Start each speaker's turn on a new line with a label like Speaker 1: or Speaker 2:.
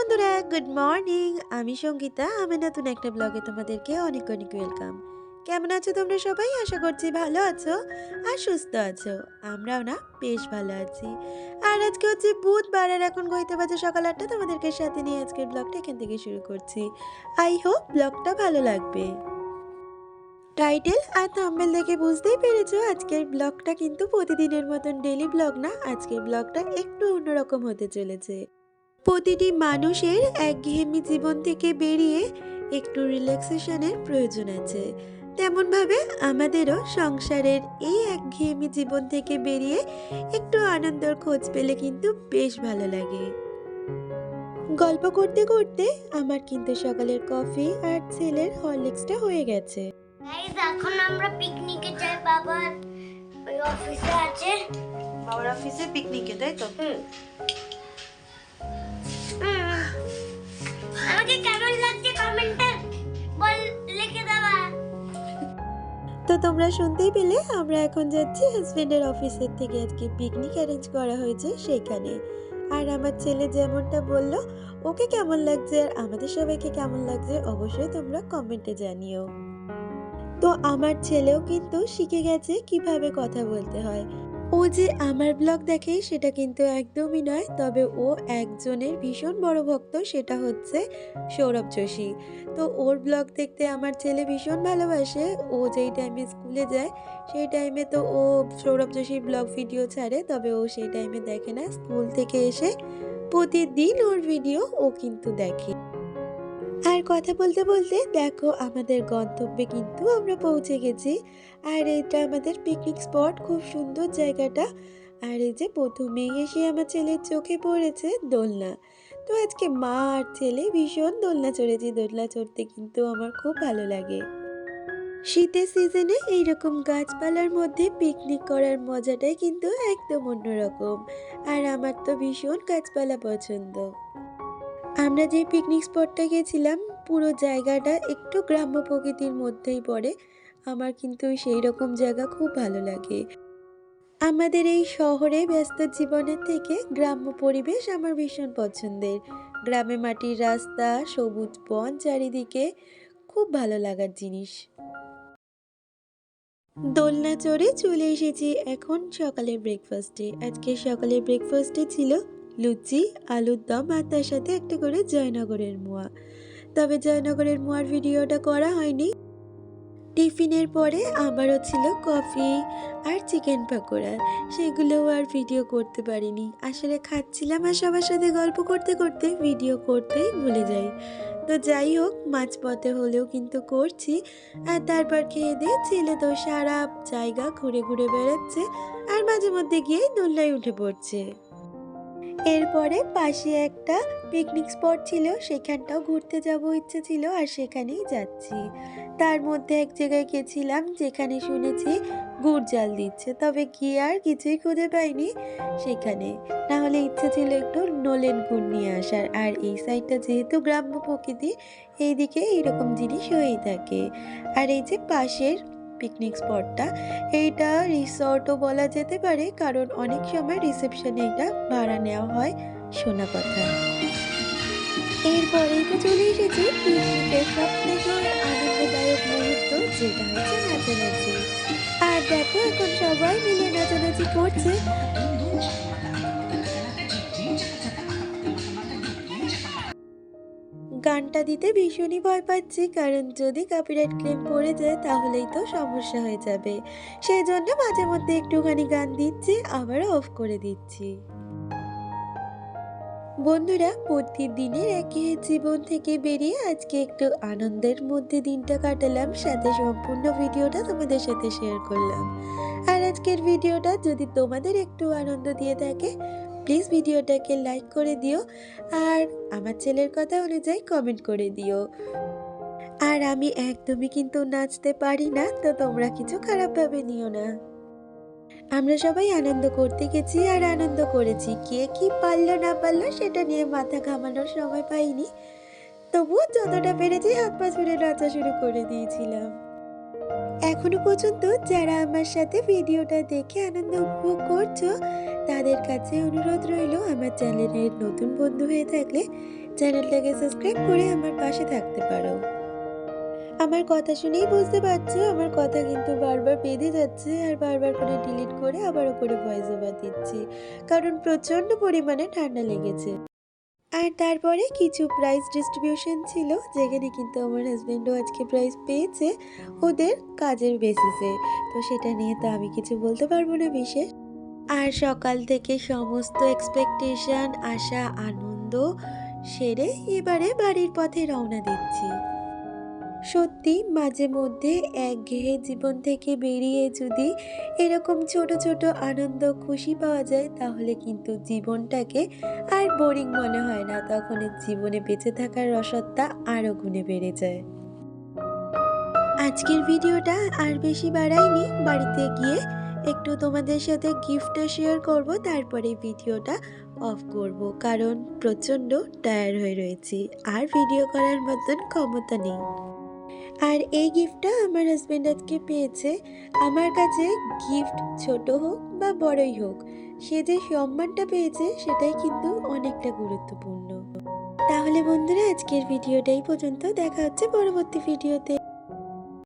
Speaker 1: Good morning আমি সঙ্গীতা আমি নতুন একটা ব্লগে তোমাদেরকে অনেক অনেক ওয়েলকাম কেমন আছো তোমরা সবাই? আশা করছি ভালো আছো আর সুস্থ আছো। আমরাও না, বেশ ভালো আছি। আর আজকে হচ্ছে বুধবার আর এখন গইতে বাজে সকাল আটটা। তোমাদেরকে সাথে নিয়ে আজকের ব্লগটা এখান থেকে শুরু করছি। আই হোপ ব্লগটা ভালো লাগবে। টাইটেল আর থাম্বেল দেখে বুঝতেই পেরেছ, আজকের ব্লগটা কিন্তু প্রতিদিনের মতন ডেলি ব্লগ না। আজকের ব্লগটা একটু অন্যরকম হতে চলেছে। প্রতিটি মানুষের একঘেয়েমি জীবন থেকে বেরিয়ে একটু রিল্যাক্সেশনের প্রয়োজন আছে। তেমনভাবে আমাদেরও সংসারের এই একঘেয়েমি জীবন থেকে বেরিয়ে একটু আনন্দর খোঁজ পেলে কিন্তু বেশ ভালো লাগে। গল্প করতে করতে আমার কিন্তু সকালের কফি আর ছেলের হরলিক্সটা হয়ে গেছে।
Speaker 2: এখন আমরা পিকনিকে যাই বাবার অফিসে আছে।
Speaker 1: বাবার অফিসে পিকনিকে তাই তো? তো তোমরা শুনতেই পেলে, আমরা এখন যাচ্ছি হাজবেন্ডের অফিসের থেকে। আজকে পিকনিক অ্যারেঞ্জ করা হয়েছে সেখানে আর আমার ছেলে যেমনটা বলল, ওকে কেমন লাগছে আর আমাদের সবাইকে কেমন লাগছে, অবশ্যই তোমরা কমেন্টে জানিও। তো আমার ছেলেও কিন্তু শিখে গেছে কীভাবে কথা বলতে হয়। ও যে আমার ব্লগ দেখে সেটা কিন্তু একদমই নয়, তবে ও একজনের ভীষণ বড় ভক্ত সেটা হচ্ছে সৌরভ যোশী। তো ওর ব্লগ দেখতে আমার ছেলে ভীষণ ভালোবাসে, ও যেই টাইমে স্কুলে যায়, সেই টাইমে তো ও সৌরভ যোশীর ব্লগ ভিডিও ছাড়ে, তবে ও সেই টাইমে দেখে না স্কুল থেকে এসে প্রতিদিন ওর ভিডিও ও কিন্তু দেখে। কথা বলতে বলতে দেখো আমাদের গন্তব্যে কিন্তু আমরা পৌঁছে গেছি। আর এটা আমাদের পিকনিক স্পট খুব সুন্দর জায়গাটা। আর এই যে প্রথমেই এসে আমার ছেলের চোখে পড়েছে দোলনা। তো আজকে মা আর ছেলে ভীষণ দোলনা চড়েছি। দোলনা চড়তে কিন্তু আমার খুব ভালো লাগে। শীতের সিজনে এইরকম গাছপালার মধ্যে পিকনিক করার মজাটাই কিন্তু একদম অন্যরকম। আর আমার তো ভীষণ গাছপালা পছন্দ। আমরা যে পিকনিক স্পটটা গেছিলাম পুরো জায়গাটা একটু গ্রাম্য প্রকৃতির মধ্যেই পড়ে। আমার কিন্তু সেই রকম জায়গা খুব ভালো লাগে। আমাদের এই শহরে ব্যস্ত জীবনের থেকে গ্রাম্য পরিবেশ আমার ভীষণ পছন্দের। গ্রামে মাটির রাস্তা, সবুজ বন চারিদিকে খুব ভালো লাগার জিনিস। দোলনা চড়ে চলে এসেছি এখন সকালের ব্রেকফাস্টে আজকে সকালের ব্রেকফাস্টে ছিল লুচি, আলুর দম আর তার সাথে একটা করে জয়নগরের মোয়া। তবে জয়নগরের মোয়ার ভিডিওটা করা হয়নি। টিফিনের পরে আবারও ছিল কফি আর চিকেন পাকোড়া। সেগুলোও আর ভিডিও করতে পারিনি। আসলে খাচ্ছিলাম আর সবার সাথে গল্প করতে করতে ভিডিও করতেই ভুলে যাই। তো যাই হোক, মাঝপথে হলেও কিন্তু করছি। আর তারপর খেয়ে দিয়ে ছেলে তো সারা জায়গা ঘুরে ঘুরে বেড়াচ্ছে আর মাঝে মধ্যে গিয়ে দোলনায় উঠে পড়ছে। এরপরে পাশে একটা পিকনিক স্পট ছিল, সেখানটাও ঘুরতে যাব ইচ্ছে ছিল আর সেখানেই যাচ্ছি। তার মধ্যে এক জায়গায় গেছিলাম, যেখানে শুনেছি গুড় জাল দিচ্ছে, তবে গিয়ে আর কিছুই খুঁজে পাইনি সেখানে। না হলে ইচ্ছে ছিল একটু নলেন গুড় নিয়ে আসার, আর এই সাইডটা যেহেতু গ্রাম্য প্রকৃতি এইদিকে এইরকম জিনিস হয়েই থাকে। আর এই যে পাশের পিকনিক স্পটটা এইটা রিসর্টও বলা যেতে পারে, কারণ অনেক সময় রিসেপশনে এটা ভাড়া নেওয়া হয়, শোনা কথা। এরপরেই তো চলে এসেছি পিকনিকের সব থেকে আনন্দদায়ক মুহূর্ত যেটা হচ্ছে নাচানাচি। আর দেখো, এখন সবাই মিলে নাচানাচি করছে। গানটা দিতে ভীষণই ভয় পাচ্ছি, কারণ যদি কপিরাইট ক্লেম পড়ে যায় তাহলেই তো সমস্যা হয়ে যাবে। সেই জন্য মাঝে মধ্যে একটুখানি গান দিচ্ছি, আবার অফ করে দিচ্ছি। বন্ধুরা প্রতিদিনের একই জীবন থেকে বেরিয়ে আজকে একটু আনন্দের মধ্যে দিনটা কাটালাম, সাথে সম্পূর্ণ ভিডিওটা তোমাদের সাথে শেয়ার করলাম। আর আজকের ভিডিওটা যদি তোমাদের একটু আনন্দ দিয়ে থাকে প্লিজ ভিডিওটাকে লাইক করে দিও আর আমার ছেলের কথা অনুযায়ী কমেন্ট করে দিও। আর আমি একদমই কিন্তু নাচতে পারি না, তো তোমরা কিছু খারাপভাবে নিও না। আমরা সবাই আনন্দ করতে গেছি আর আনন্দ করেছি। কে কি পারল না পারল সেটা নিয়ে মাথা ঘামানোর সময় পাইনি। তবুও যতটা পেরেছি হাত পা ছুড়ে নাচা শুরু করে দিয়েছিলাম। এখনও পর্যন্ত যারা আমার সাথে ভিডিওটা দেখে আনন্দ উপভোগ করছ তাদের কাছে অনুরোধ রইল আমার চ্যানেলের নতুন বন্ধু হয়ে থাকলে চ্যানেলটাকে সাবস্ক্রাইব করে আমার পাশে থাকতে পারো। আমার কথা শুনেই বুঝতে পারছ, আমার কথা কিন্তু বারবার বেঁধে যাচ্ছে আর বারবার করে ডিলিট করে আবারও করে ভয়েস ওভার দিচ্ছি, কারণ প্রচণ্ড পরিমাণে ঠান্ডা লেগেছে। আর তারপরে কিছু প্রাইজ ডিস্ট্রিবিউশন ছিল, যেখানে কিন্তু আমার হাজব্যান্ডও আজকে প্রাইজ পেয়েছে ওদের কাজের বেসিসে তো সেটা নিয়ে তো আমি কিছু বলতে পারব না বিশেষ। আর সকাল থেকে সমস্ত এক্সপেকটেশন আশা, আনন্দ সেরে এবারে বাড়ির পথে রওনা দিচ্ছি। সত্যি, মাঝে মধ্যে একঘেয়ে জীবন থেকে বেরিয়ে যদি এরকম ছোট ছোট আনন্দ, খুশি পাওয়া যায়, তাহলে কিন্তু জীবনটাকে আর বোরিং মনে হয় না। তখন জীবনে বেঁচে থাকার রসদটা আরও গুণে বেড়ে যায়। আজকের ভিডিওটা আর বেশি বাড়াইনি। বাড়িতে গিয়ে একটু তোমাদের সাথে গিফটটা শেয়ার করব, তারপরে ভিডিওটা অফ করব। কারণ প্রচণ্ড টায়ার হয়ে রয়েছি, আর ভিডিও করার মতন ক্ষমতা নেই। আর এই গিফটটা আমার হাজব্যান্ড আজকে পেয়েছে। আমার কাছে গিফট ছোট হোক বা বড়ই হোক, সে যে সম্মানটা পেয়েছে, সেটাই কিন্তু অনেকটা গুরুত্বপূর্ণ। তাহলে বন্ধুরা, আজকের ভিডিওটাই পর্যন্ত। দেখা হচ্ছে পরবর্তী ভিডিওতে